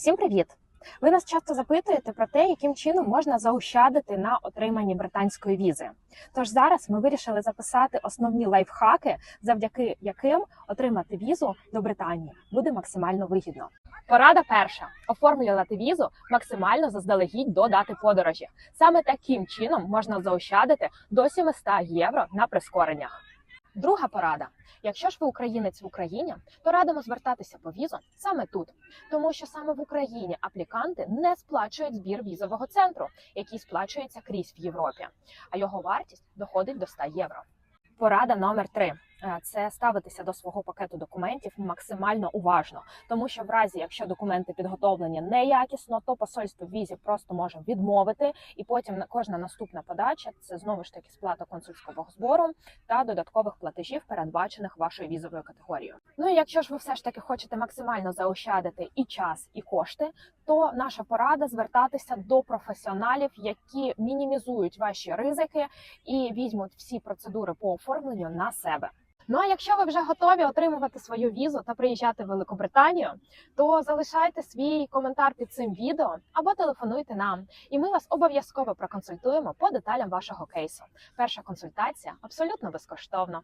Всім привіт! Ви нас часто запитуєте про те, яким чином можна заощадити на отриманні британської візи. Тож зараз ми вирішили записати основні лайфхаки, завдяки яким отримати візу до Британії буде максимально вигідно. Порада перша: оформлювати візу максимально заздалегідь до дати подорожі. Саме таким чином можна заощадити до 700 євро на прискореннях. Друга порада: якщо ж ви українець в Україні, то радимо звертатися по візу саме тут, тому що саме в Україні апліканти не сплачують збір візового центру, який сплачується крізь в Європі, а його вартість доходить до 100 євро. Порада номер три. Е, це ставитися до свого пакету документів максимально уважно, тому що в разі, якщо документи підготовлені неякісно, то посольство візі просто може відмовити, і потім на кожна наступна подача це знову ж таки сплата консульського збору та додаткових платежів, передбачених вашою візовою категорією. Ну і якщо ж ви все ж таки хочете максимально заощадити і час, і кошти, то наша порада звертатися до професіоналів, які мінімізують ваші ризики і візьмуть всі процедури по оформленню на себе. Ну а якщо ви вже готові отримувати свою візу та приїжджати в Великобританію, то залишайте свій коментар під цим відео або телефонуйте нам, і ми вас обов'язково проконсультуємо по деталям вашого кейсу. Перша консультація абсолютно безкоштовна.